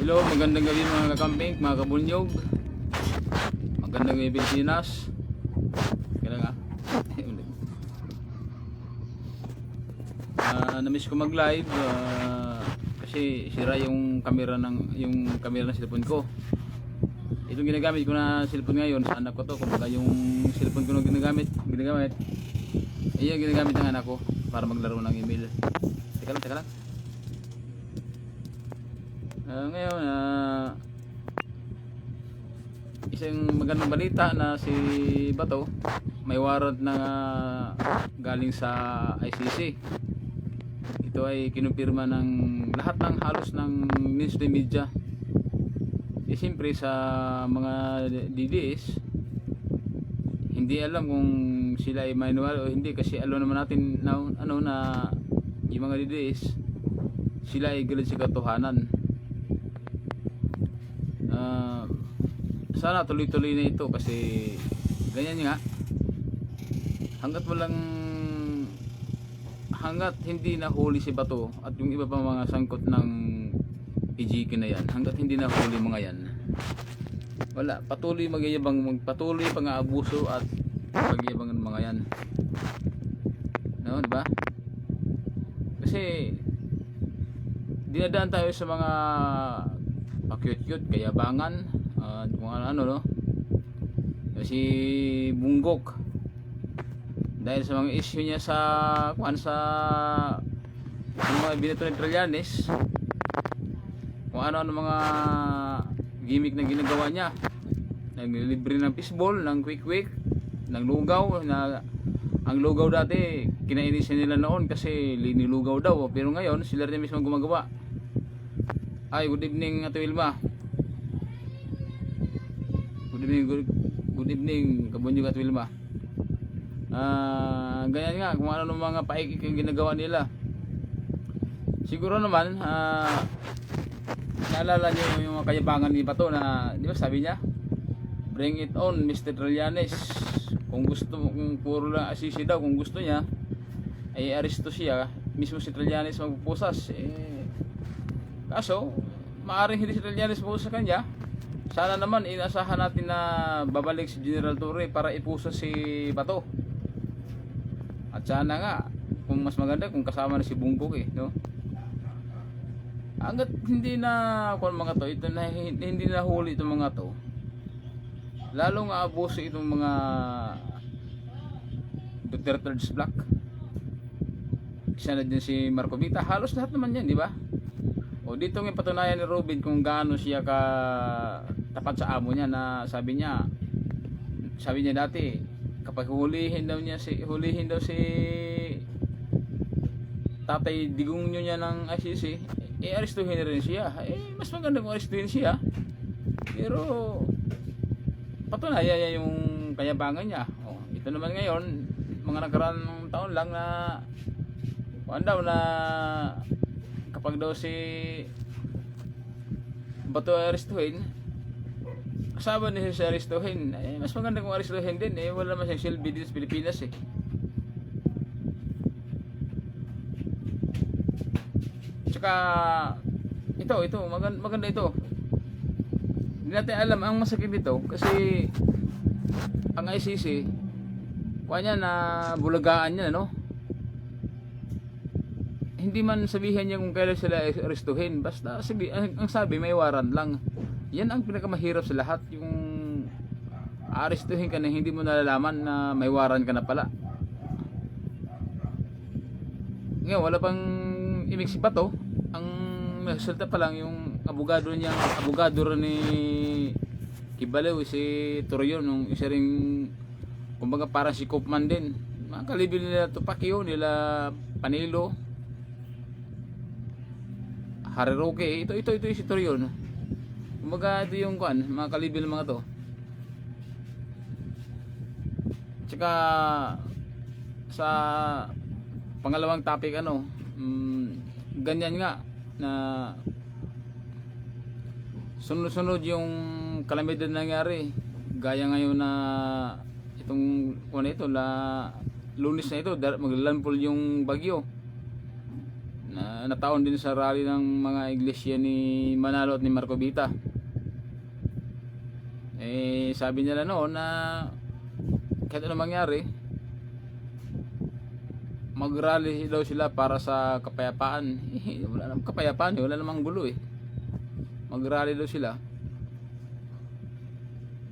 Hello, magandang gabi mga kakamping, mga kabunyog. Magandang gabi Pilipinas. Kaya nga. Ah, na-miss ko mag-live ah, kasi sira yung camera ng yung camera ng cellphone ko. Itong ginagamit ko na cellphone ngayon sa anak ko to, kumbaga yung cellphone ko na ginagamit, ginagamit. Iyan ginagamit ng anak ko para maglaro ng email. Teka lang, teka lang. Ah, ngayon, ah, isang magandang balita na si Bato may warrant na galing sa ICC. Ito ay kinumpirma ng lahat ng halos ng mainstream media. Eh siyempre sa mga DDS, hindi alam kung sila ay manual o hindi kasi alam naman natin na ano na yung mga DDS sila ay galit sa katotohanan. Ah, sana tuloy-tuloy na ito kasi ganyan nga. Hanggat walang hanggat hindi nahuli si Bato at yung iba pa mga sangkot ng PGK na yan hanggat hindi nahuli mga yan wala. Patuloy magyayabang magpatuloy pang aabuso at pagyabang ng mga yan. No di ba? Kasi dinadaan tayo sa mga pa-cute-cute, kayabangan, at kung ano, no? Si Bunggok, dahil sa mga issue niya sa, kung sa, mga binato ng Trillanes, kung ano-ano mga gimmick na ginagawa niya, naglilibre ng fishball, ng quick-quick, ng lugaw, na ang lugaw dati, kinainisin nila noon kasi linilugaw daw, pero ngayon, sila rin mismo gumagawa. Ay, good evening, Ate Wilma. Good evening, good, good evening, Kabunyog at Wilma. Ah, ganyan nga, kung ano ng mga paikik yung ginagawa nila. Siguro naman, ah, naalala niyo yung mga kayabangan ni Bato na, di ba sabi niya, bring it on, Mr. Trillanes. Kung gusto, kung puro lang asisi daw, kung gusto niya, ay aresto siya, mismo si Trillanes magpupusas. Eh, Kaso, maaring hindi si Trillanes po sa kanya. Sana naman inasahan natin na babalik si General Torre para ipuso si Bato. At sana nga, kung mas maganda kung kasama na si Bunggok eh, no? Hanggat hindi na kung mga to, ito na hindi na huli itong mga to. Lalong aabuso itong mga Duterte's Black. Isa na din si Marco Vita. Halos lahat naman yan, di ba? O dito ng patunayan ni Robin kung gaano siya ka tapat sa amo niya na sabi niya sabi niya dati kapag hulihin daw niya si hulihin daw si Tatay Digong niya ng ICC eh arestuhin na rin siya. Eh mas maganda kung arestuhin siya. Pero patunayan niya yung kayabangan niya. O, ito naman ngayon mga nakaraan taon lang na kuan daw na kapag daw si Bato ay arestuhin kasama niya siya arestuhin eh, mas maganda kung arestuhin din eh wala naman siyang silbi dito sa Pilipinas eh. Tsaka ito ito maganda, maganda ito. Hindi natin alam ang masakit dito kasi ang ICC kuha niya na bulagaan niya no hindi man sabihin niya kung kailan sila arestuhin. Basta sabi, ang, ang sabi may waran lang. Yan ang pinakamahirap sa lahat. Yung arestuhin ka na hindi mo nalalaman na may waran ka na pala. Ngayon wala pang imig si Bato ang resulta pa lang yung abogado niya abogado rin ni Kibalew si Torreon nung isa ring kumbaga parang si Kopman din. Mga kalibil nila Tupakio nila Panilo Hariroke, ito ito ito yung si Torion. Kumbaga ito yung kuan, mga kalibil mga to. Tsaka sa pangalawang topic ano, mm, ganyan nga na sunod-sunod yung kalamidad na nangyari. Gaya ngayon na itong kuan ito la lunes na ito maglalandfall yung bagyo na nataon din sa rally ng mga iglesia ni Manalo at ni Marco Vita. Eh, sabi nila noon na kahit ano mangyari, mag-rally daw sila para sa kapayapaan. Eh, wala namang kapayapaan, eh. wala namang gulo eh. Mag-rally daw sila.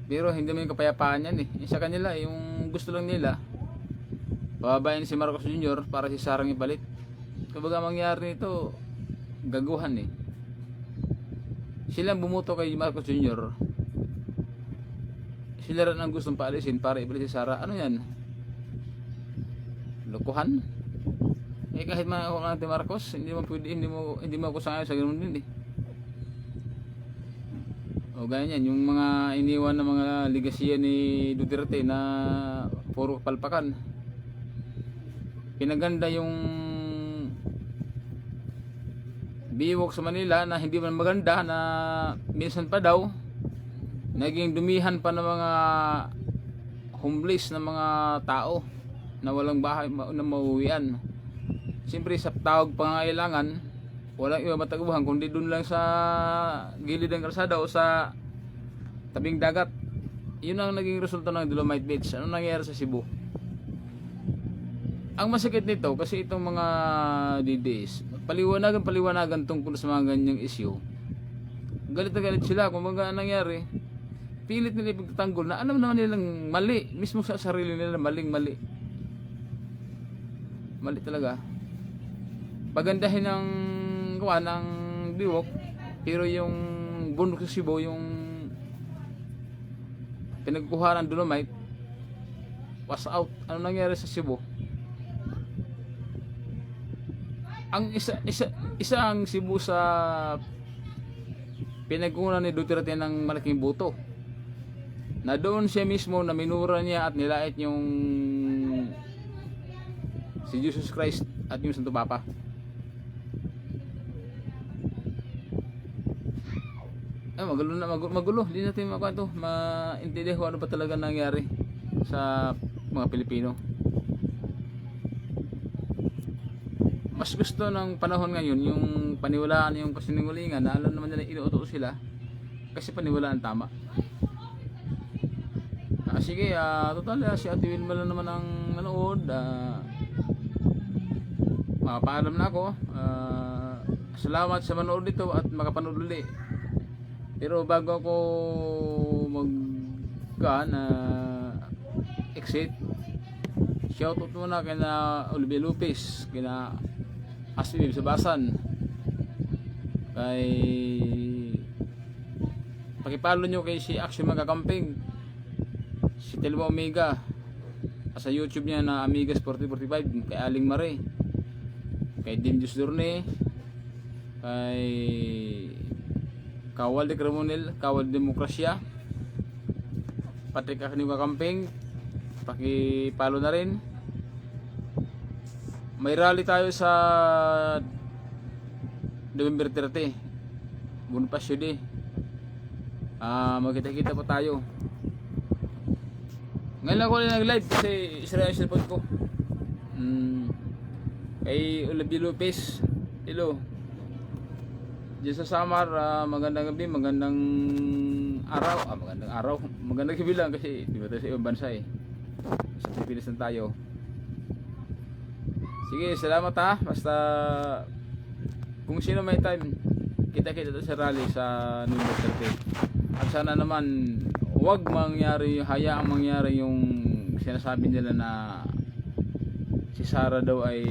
Pero hindi mo yung kapayapaan yan eh. Yung Sa kanila, yung gusto lang nila, bababayan si Marcos Jr. para si Sarang ipalit. Kumbaga mangyari nito, gaguhan eh. Sila ang bumuto kay Marcos Jr. Sila rin ang gustong paalisin para ipalit si Sara. Ano yan? Lokohan? Eh kahit ako natin Marcos, hindi mo pwede, hindi mo, hindi mo ako sangayon sa ganun din eh. O ganyan, yung mga iniwan ng mga ligasiya ni Duterte na puro palpakan. Pinaganda yung biwok sa Manila na hindi man maganda na minsan pa daw naging dumihan pa ng mga homeless na mga tao na walang bahay na mauwian. Siyempre sa tawag pangangailangan, walang iba mataguhan kundi doon lang sa gilid ng kalsada o sa tabing dagat. Yun ang naging resulta ng Dolomite Beach. Ano nangyayari sa Cebu? Ang masakit nito kasi itong mga DDS, paliwanagan paliwanagan tungkol sa mga ganyang issue. Galit na galit sila kung mga nangyari. Pilit nila ipagtatanggol na alam naman nilang mali. Mismo sa sarili nila maling mali. Mali talaga. Pagandahin ng gawa ng biwok pero yung bundok sa Cebu yung pinagkuha ng dolomite was out. Ano nangyari sa Cebu? Ang isa isa isa Cebu sa pinagkunan ni Duterte ng malaking buto. Na doon siya mismo na minura niya at nilait yung si Jesus Christ at yung Santo Papa. Ay, magulo na, magulo, magulo. Hindi natin makwento, maintindihan kung ano ba talaga nangyari sa mga Pilipino. Mas gusto ng panahon ngayon yung paniwalaan yung kasinungalingan na alam naman nila inuuto sila kasi paniwalaan tama. Ah, sige, ah, total ah, si Ate Wilma lang naman ang nanood. Ah, makapaalam na ako. Ah, salamat sa manood dito at makapanood uli. Pero bago ako mag na exit, shoutout muna kina Olivia Lopez, kina Aswib Sabasan, kay pakipalo nyo kay si Action Magkakamping, si Telmo Omega, sa YouTube niya na Amigas 4045, kay Aling Mare, kay Dimjus Durne, kay Kawal de Criminal, Kawal Demokrasya, Patrick Akiniwa Camping, pakipalo na rin. May rally tayo sa November 30, Bonifacio Day. Ah, magkita-kita pa tayo. Ngayon ako rin nag-live kasi isra yung cellphone ko. Mm, kay Olivia Lopez. Hello. Diyan sa Samar, ah, magandang gabi, magandang araw, ah, magandang araw, magandang gabi lang kasi di ba tayo sa ibang bansa eh. Sa Pilipinas lang tayo. Sige, salamat ha. Basta kung sino may time, kita-kita sa rally sa November 30. At sana naman wag mangyari, hayaang mangyari yung sinasabi nila na si Sarah daw ay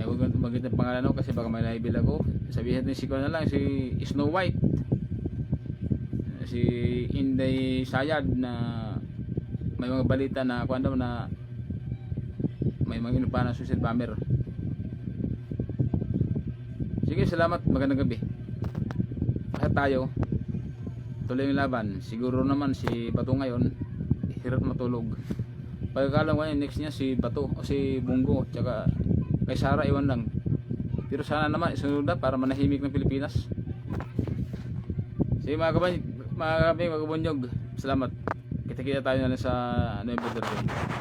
ay huwag kang tumagit ng pangalan ko kasi baka may naibil ako sabihin natin si na lang si Snow White si Inday Sayad na may mga balita na kung ano na may mga inupa na suicide bomber. Sige salamat. Magandang gabi. Lahat tayo. Tuloy yung laban. Siguro naman si Bato ngayon hirap matulog. Pagkakalam ko next niya si Bato o si Bungo tsaka kay Sara iwan lang. Pero sana naman isunod na para manahimik ng Pilipinas. Sige mga kabay mga kabonyog salamat. Kita kita tayo na sa November 13